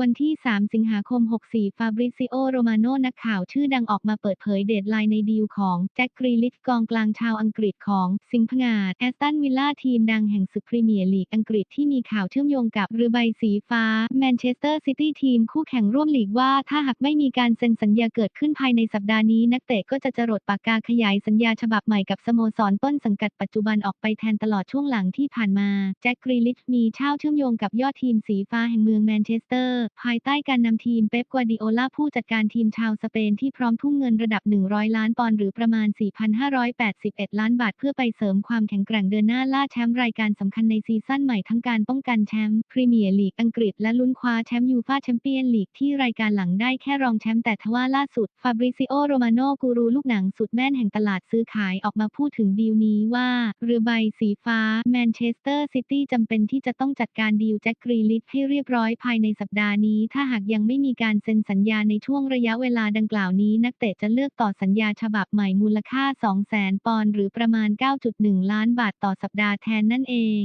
วันที่ 3 สิงหาคม 64 ฟาบริซิโอ โรมาโน นักข่าวชื่อดังออกมาเปิดเผยเดทไลน์ในดีลของ แจ็คกรีลิชกองกลางชาวอังกฤษของ สิงห์พงาดแอสตันวิลล่าทีมดังแห่งศึกพรีเมียร์ลีกอังกฤษที่มีข่าวเชื่อมโยงกับเรือใบสีฟ้า แมนเชสเตอร์ซิตี้ทีมคู่แข่งร่วมลีกว่า ถ้าหากไม่มีการเซ็นสัญญาเกิดขึ้นภายในสัปดาห์นี้ นักเตะก็จะจรดปากกาขยายสัญญาฉบับใหม่กับสโมสรต้นสังกัดปัจจุบันออกไปแทนตลอดช่วงหลังที่ผ่านมาแจ็คกรีลิชมีเช่าเชื่อมโยงกับยอดทีมสีฟ้าแห่งเมืองแมนเชสเตอรร์ภายใต้การนำทีมเป๊ปกัวดิโอลาผู้จัดการทีมชาวสเปนที่พร้อมทุ่มเงินระดับ 100 ล้านปอนด์หรือประมาณ 4,581 ล้านบาทเพื่อไปเสริมความแข็งแกร่งเดินหน้าล่าแชมป์รายการสำคัญในซีซั่นใหม่ทั้งการป้องกันแชมป์พรีเมียร์ลีกอังกฤษและลุ้นคว้าแชมป์ยูฟ่าแชมเปี้ยนลีกที่รายการหลังได้แค่รองแชมป์แต่ทว่าล่าสุดฟาบริซิโอโรมาโนกูรูลูกหนังสุดแม่นแห่งตลาดซื้อขายออกมาพูดถึงดีลนี้ว่า เรือใบสีฟ้าแมนเชสเตอร์ซิตี้จำเป็นที่จะต้องจัดการดีลแจ็คกรีลิชให้เรียบร้อยภายในสัปดาห์นี้ถ้าหากยังไม่มีการเซ็นสัญญาในช่วงระยะเวลาดังกล่าวนี้ นักเตะจะเลือกต่อสัญญาฉบับใหม่มูลค่า 200,000 ปอนด์หรือประมาณ 9.1 ล้านบาทต่อสัปดาห์แทนนั่นเอง